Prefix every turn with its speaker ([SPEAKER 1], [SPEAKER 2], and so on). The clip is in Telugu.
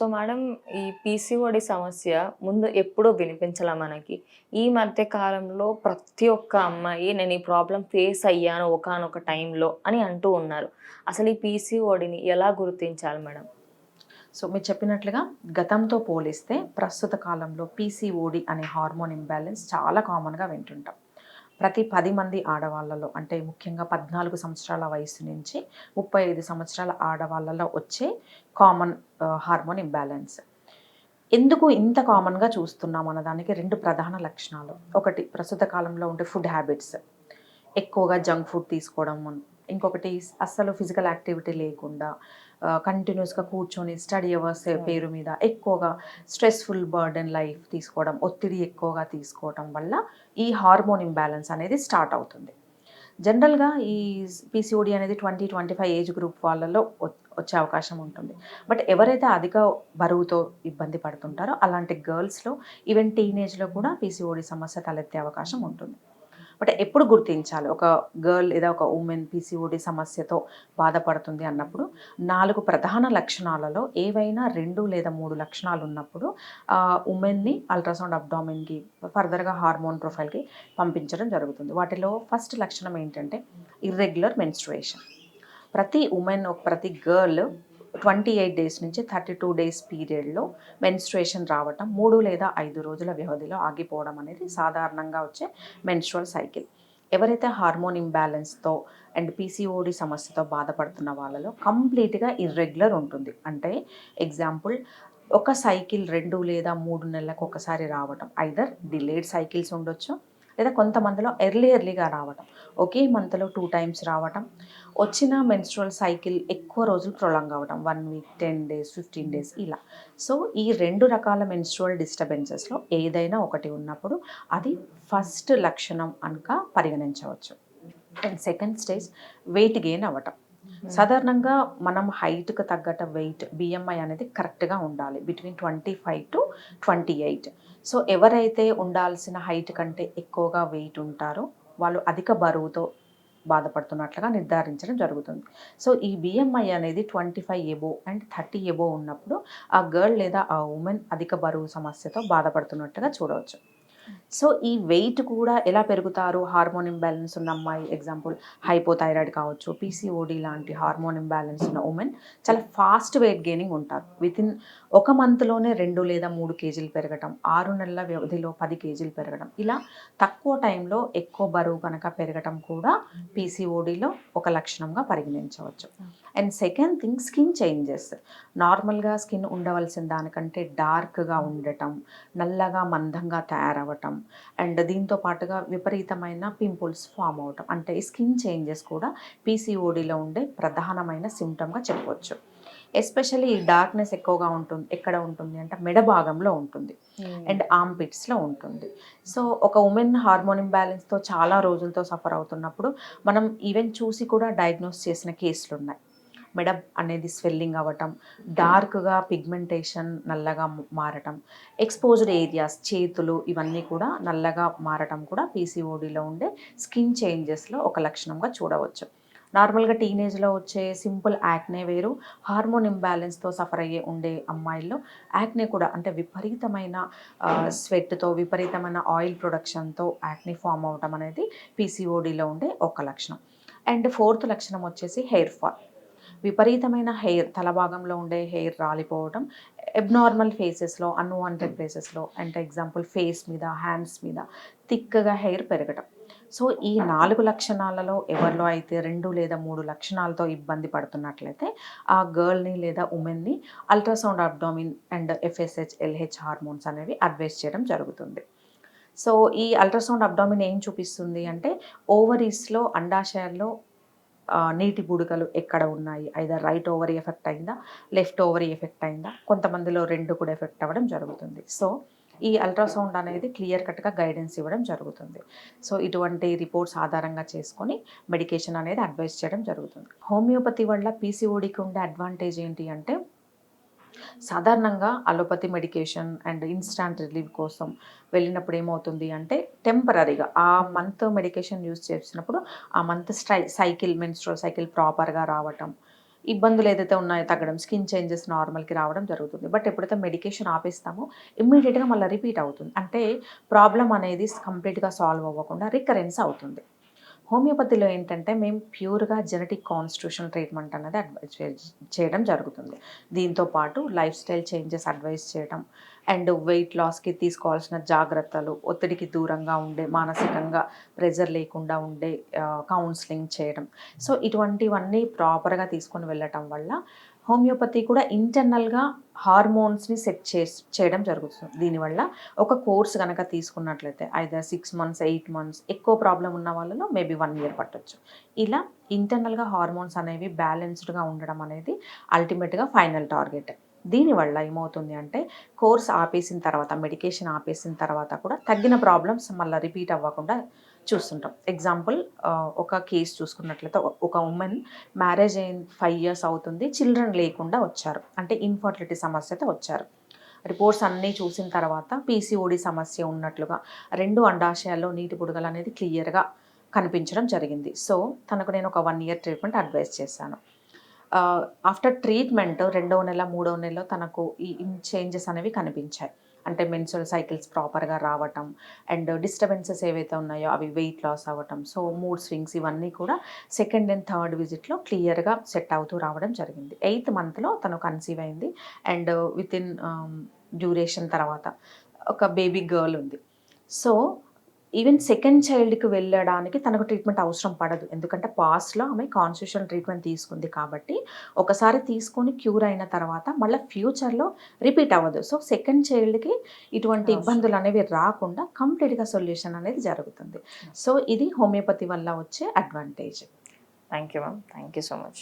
[SPEAKER 1] సో మేడం ఈ పీసీఓడి సమస్య ముందు ఎప్పుడో వినిపించలా మనకి? ఈ మధ్య కాలంలో ప్రతి ఒక్క అమ్మాయి నేను ఈ ప్రాబ్లం ఫేస్ అయ్యాను ఒకనొక టైంలో అని అంటూ ఉన్నారు. అసలు ఈ పీసీఓడిని ఎలా గుర్తించాలి మేడం?
[SPEAKER 2] సో మీరు చెప్పినట్లుగా గతంతో పోలిస్తే ప్రస్తుత కాలంలో పీసీఓడి అనే హార్మోన్ ఇంబ్యాలెన్స్ చాలా కామన్గా వింటుంటాం. ప్రతి పది మంది ఆడవాళ్ళలో అంటే ముఖ్యంగా పద్నాలుగు సంవత్సరాల వయసు నుంచి ముప్పై ఐదు సంవత్సరాల ఆడవాళ్ళలో వచ్చే కామన్ హార్మోన్ ఇంబ్యాలెన్స్ ఎందుకు ఇంత కామన్గా చూస్తున్నాం అన్నదానికి రెండు ప్రధాన లక్షణాలు. ఒకటి ప్రస్తుత కాలంలో ఉండే ఫుడ్ హ్యాబిట్స్ ఎక్కువగా జంక్ ఫుడ్ తీసుకోవడం ఇంకొకటి అస్సలు ఫిజికల్ యాక్టివిటీ లేకుండా కంటిన్యూస్గా కూర్చొని స్టడీ అవర్స్ పేరు మీద ఎక్కువగా స్ట్రెస్ఫుల్ బర్డెన్ లైఫ్ తీసుకోవడం ఒత్తిడి ఎక్కువగా తీసుకోవడం వల్ల ఈ హార్మోన్ ఇంబ్యాలెన్స్ అనేది స్టార్ట్ అవుతుంది. జనరల్గా ఈ పీసీఓడి అనేది twenty twenty five age group వాళ్ళలో వచ్చే అవకాశం ఉంటుంది. బట్ ఎవరైతే అధిక బరువుతో ఇబ్బంది పడుతుంటారో అలాంటి గర్ల్స్లో ఈవెన్ టీనేజ్లో కూడా పీసీఓడి సమస్య తలెత్తే అవకాశం ఉంటుంది. బట్ ఎప్పుడు గుర్తించాలి? ఒక గర్ల్ లేదా ఒక ఉమెన్ పీసీఓడి సమస్యతో బాధపడుతుంది అన్నప్పుడు నాలుగు ప్రధాన లక్షణాలలో ఏవైనా రెండు లేదా మూడు లక్షణాలు ఉన్నప్పుడు ఉమెన్ని అల్ట్రాసౌండ్ అబ్డామిన్కి ఫర్దర్గా హార్మోన్ ప్రొఫైల్కి పంపించడం జరుగుతుంది. వాటిలో ఫస్ట్ లక్షణం ఏంటంటే ఇర్రెగ్యులర్ మెన్స్ట్రుయేషన్. ప్రతి ఉమెన్ ప్రతి గర్ల్ ట్వంటీ ఎయిట్ డేస్ నుంచి థర్టీ టూ డేస్ పీరియడ్లో మెన్స్ట్రేషన్ రావటం మూడు లేదా ఐదు రోజుల వ్యవధిలో ఆగిపోవడం అనేది సాధారణంగా వచ్చే మెన్స్ట్రువల్ సైకిల్. ఎవరైతే హార్మోన్ ఇంబ్యాలెన్స్తో అండ్ పీసీఓడి సమస్యతో బాధపడుతున్న వాళ్ళలో కంప్లీట్గా ఇర్రెగ్యులర్ ఉంటుంది. అంటే ఎగ్జాంపుల్ ఒక సైకిల్ రెండు లేదా మూడు నెలలకు ఒకసారి రావటం ఐదర్ డిలేడ్ సైకిల్స్ ఉండొచ్చు లేదా కొంతమందిలో ఎర్లీ ఎర్లీగా రావటం. ఒకే మంత్లో టూ టైమ్స్ రావటం. వచ్చిన మెన్స్ట్రువల్ సైకిల్ ఎక్కువ రోజులు ప్రొలాంగ్ అవ్వడం one week ten days fifteen days ఇలా. సో ఈ రెండు రకాల మెన్స్ట్రువల్ డిస్టర్బెన్సెస్లో ఏదైనా ఒకటి ఉన్నప్పుడు అది ఫస్ట్ లక్షణం అనక పరిగణించవచ్చు. And second stage weight gain అవ్వటం. సాధారణంగా మనం హైట్కి తగ్గట్టు వెయిట్ బిఎంఐ అనేది కరెక్ట్గా ఉండాలి. Between twenty five to twenty eight so ఎవరైతే ఉండాల్సిన హైట్ కంటే ఎక్కువగా వెయిట్ ఉంటారో వాళ్ళు అధిక బరువుతో బాధపడుతున్నట్లుగా నిర్ధారించడం జరుగుతుంది. సో ఈ బిఎంఐ అనేది twenty five above and thirty above ఉన్నప్పుడు ఆ గర్ల్ లేదా ఆ ఉమెన్ అధిక బరువు సమస్యతో బాధపడుతున్నట్టుగా చూడవచ్చు. సో ఈ వెయిట్ కూడా ఎలా పెరుగుతారు? హార్మోన్ ఇంబ్యాలెన్స్ ఉన్న అమ్మాయి ఎగ్జాంపుల్ హైపోథైరాయిడ్ కావచ్చు పీసీఓడి లాంటి హార్మోన్ ఇంబ్యాలెన్స్ ఉన్న ఉమెన్ చాలా ఫాస్ట్ వెయిట్ గెయినింగ్ ఉంటారు. విత్ ఇన్ ఒక మంత్లోనే రెండు లేదా మూడు కేజీలు పెరగడం ఆరు నెలల వ్యవధిలో పది కేజీలు పెరగడం ఇలా తక్కువ టైంలో ఎక్కువ బరువు కనుక పెరగటం కూడా పీసీఓడిలో ఒక లక్షణంగా పరిగణించవచ్చు. And second thing skin changes. నార్మల్గా స్కిన్ ఉండవలసిన దానికంటే డార్క్గా ఉండటం నల్లగా మందంగా తయారవటం అండ్ దీంతో పాటుగా విపరీతమైన పింపుల్స్ ఫామ్ అవటం. అంటే ఈ స్కిన్ చేంజెస్ కూడా పీసీఓడిలో ఉండే ప్రధానమైన సిమ్టమ్గా చెప్పవచ్చు ఎస్పెషల్లీ ఈ డార్క్నెస్ ఎక్కువగా ఉంటుంది ఎక్కడ ఉంటుంది అంటే మెడ భాగంలో ఉంటుంది. అండ్ ఆర్మ్ పిట్స్లో ఉంటుంది. సో ఒక ఉమెన్ హార్మోన్ ఇంబ్యాలెన్స్తో చాలా రోజులతో సఫర్ అవుతున్నప్పుడు మనం ఈవెన్ చూసి కూడా డయాగ్నోస్ చేసిన కేసులు ఉన్నాయి మెడ అనేది స్వెల్లింగ్ అవ్వటం డార్క్గా పిగ్మెంటేషన్ నల్లగా మారటం ఎక్స్పోజ్డ్ ఏరియాస్ చేతులు ఇవన్నీ కూడా నల్లగా మారటం కూడా పీసీఓడిలో ఉండే స్కిన్ చేంజెస్లో ఒక లక్షణంగా చూడవచ్చు. నార్మల్గా టీనేజ్లో వచ్చే సింపుల్ యాక్నే వేరు హార్మోన్ ఇంబ్యాలెన్స్తో సఫర్ అయ్యే ఉండే అమ్మాయిల్లో యాక్నే కూడా అంటే విపరీతమైన స్వెట్తో విపరీతమైన ఆయిల్ ప్రొడక్షన్తో యాక్నే ఫామ్ అవటం అనేది పీసీఓడిలో ఉండే ఒక లక్షణం. అండ్ ఫోర్త్ లక్షణం వచ్చేసి హెయిర్ ఫాల్ విపరీతమైన హెయిర్ తల భాగంలో ఉండే హెయిర్ రాలిపోవడం ఎబ్నార్మల్ ఫేసెస్లో అన్వాంటెడ్ ప్లేసెస్లో అంటే ఎగ్జాంపుల్ ఫేస్ మీద హ్యాండ్స్ మీద థిక్గా హెయిర్ పెరగడం సో ఈ నాలుగు లక్షణాలలో ఎవరిలో అయితే రెండు లేదా మూడు లక్షణాలతో ఇబ్బంది పడుతున్నట్లయితే ఆ గర్ల్ని లేదా ఉమెన్ని ultrasound abdomen and FSH LH hormones అనేవి అడ్వైస్ చేయడం జరుగుతుంది. సో ఈ అల్ట్రాసౌండ్ అబ్డామిన్ ఏం చూపిస్తుంది అంటే ఓవరీస్లో అండాశయాల్లో నీటి బుడగలు ఎక్కడ ఉన్నాయి? ఐదర్ రైట్ ఓవరీ ఎఫెక్ట్ అయిందా? లెఫ్ట్ ఓవరీ ఎఫెక్ట్ అయిందా? కొంతమందిలో రెండు కూడా ఎఫెక్ట్ అవ్వడం జరుగుతుంది. సో ఈ అల్ట్రాసౌండ్ అనేది క్లియర్ కట్గా గైడెన్స్ ఇవ్వడం జరుగుతుంది. సో ఇటువంటి రిపోర్ట్స్ ఆధారంగా చేసుకొని మెడికేషన్ అనేది అడ్వైస్ చేయడం జరుగుతుంది. హోమియోపతి వల్ల పీసీఓడికి ఉండే అడ్వాంటేజ్ ఏంటి అంటే సాధారణంగా allopathy medication and instant relief కోసం వెళ్ళినప్పుడు ఏమవుతుంది అంటే టెంపరీగా ఆ మంత్ మెడికేషన్ యూజ్ చేసినప్పుడు ఆ month stray cycle menstrual cycle ప్రాపర్గా రావటం ఇబ్బందులు ఏదైతే ఉన్నాయో తగ్గడం స్కిన్ చేంజెస్ నార్మల్కి రావడం జరుగుతుంది. బట్ ఎప్పుడైతే మెడికేషన్ ఆపేస్తామో ఇమ్మీడియట్గా మళ్ళీ రిపీట్ అవుతుంది. అంటే ప్రాబ్లం అనేది కంప్లీట్గా సాల్వ్ అవ్వకుండా రికరెన్స్ అవుతుంది. హోమియోపతిలో ఏంటంటే మేము ప్యూర్గా జెనెటిక్ కాన్స్టిట్యూషన్ ట్రీట్మెంట్ అనేది అడ్వైజ్ చేయడం జరుగుతుంది. దీంతో పాటు లైఫ్ స్టైల్ చేంజెస్ అడ్వైస్ చేయడం అండ్ వెయిట్ లాస్కి తీసుకోవాల్సిన జాగ్రత్తలు ఒత్తిడికి దూరంగా ఉండే మానసికంగా ప్రెజర్ లేకుండా ఉండే కౌన్సిలింగ్ చేయడం సో ఇటువంటివన్నీ ప్రాపర్గా తీసుకొని వెళ్ళటం వల్ల హోమియోపతి కూడా ఇంటర్నల్గా హార్మోన్స్ని సెట్ చే చేయడం జరుగుతుంది. దీనివల్ల ఒక కోర్స్ కనుక తీసుకున్నట్లయితే either six months eight months ఎక్కువ ప్రాబ్లం ఉన్న వాళ్ళలో మేబీ వన్ ఇయర్ పట్టొచ్చు. ఇలా ఇంటర్నల్గా హార్మోన్స్ అనేవి బ్యాలెన్స్డ్గా ఉండడం అనేది అల్టిమేట్గా ఫైనల్ టార్గెట్. దీనివల్ల ఏమవుతుంది అంటే కోర్స్ ఆపేసిన తర్వాత మెడికేషన్ ఆపేసిన తర్వాత కూడా తగ్గిన ప్రాబ్లమ్స్ మళ్ళీ రిపీట్ అవ్వకుండా చూస్తుంటాం. ఎగ్జాంపుల్ ఒక కేసు చూసుకున్నట్లయితే ఒక- ఉమెన్ మ్యారేజ్ అయిన ఫైవ్ ఇయర్స్ అవుతుంది. చిల్డ్రన్ లేకుండా వచ్చారు. అంటే ఇన్ఫర్టిలిటీ సమస్యతో వచ్చారు. రిపోర్ట్స్ అన్నీ చూసిన తర్వాత పీసీఓడి సమస్య ఉన్నట్లుగా రెండు అండాశయాల్లో నీటి బుడగలు అనేది క్లియర్గా కనిపించడం జరిగింది. సో తనకు నేను ఒక వన్ ఇయర్ ట్రీట్మెంట్ అడ్వైస్ చేశాను. ఆఫ్టర్ ట్రీట్మెంట్ రెండవ నెల మూడవ నెలలో తనకు ఈ చేంజెస్ అనేవి కనిపించాయి. అంటే మెన్సురల్ సైకిల్స్ ప్రాపర్గా రావటం అండ్ డిస్టర్బెన్సెస్ ఏవైతే ఉన్నాయో అవి వెయిట్ లాస్ అవ్వటం. సో మూడ్ స్వింగ్స్ ఇవన్నీ కూడా సెకండ్ అండ్ థర్డ్ విజిట్లో క్లియర్గా సెట్ అవుతూ రావడం జరిగింది. ఎయిత్ మంత్లో తను కన్సీవ్ అయింది అండ్ విత్ ఇన్ డ్యూరేషన్ తర్వాత ఒక బేబీ గర్ల్ ఉంది. సో ఈవెన్ సెకండ్ చైల్డ్కి వెళ్ళడానికి తనకు ట్రీట్మెంట్ అవసరం పడదు. ఎందుకంటే పాస్ట్లో ఆమె కాన్స్టిట్యూషన్ ట్రీట్మెంట్ తీసుకుంది కాబట్టి ఒకసారి తీసుకొని క్యూర్ అయిన తర్వాత మళ్ళీ ఫ్యూచర్లో రిపీట్ అవ్వదు. సో సెకండ్ చైల్డ్కి ఇటువంటి. ఇబ్బందులు అనేవి రాకుండా కంప్లీట్గా సొల్యూషన్ అనేది జరుగుతుంది. సో ఇది హోమియోపతి వల్ల వచ్చే advantage
[SPEAKER 1] thank you ma'am thank you so much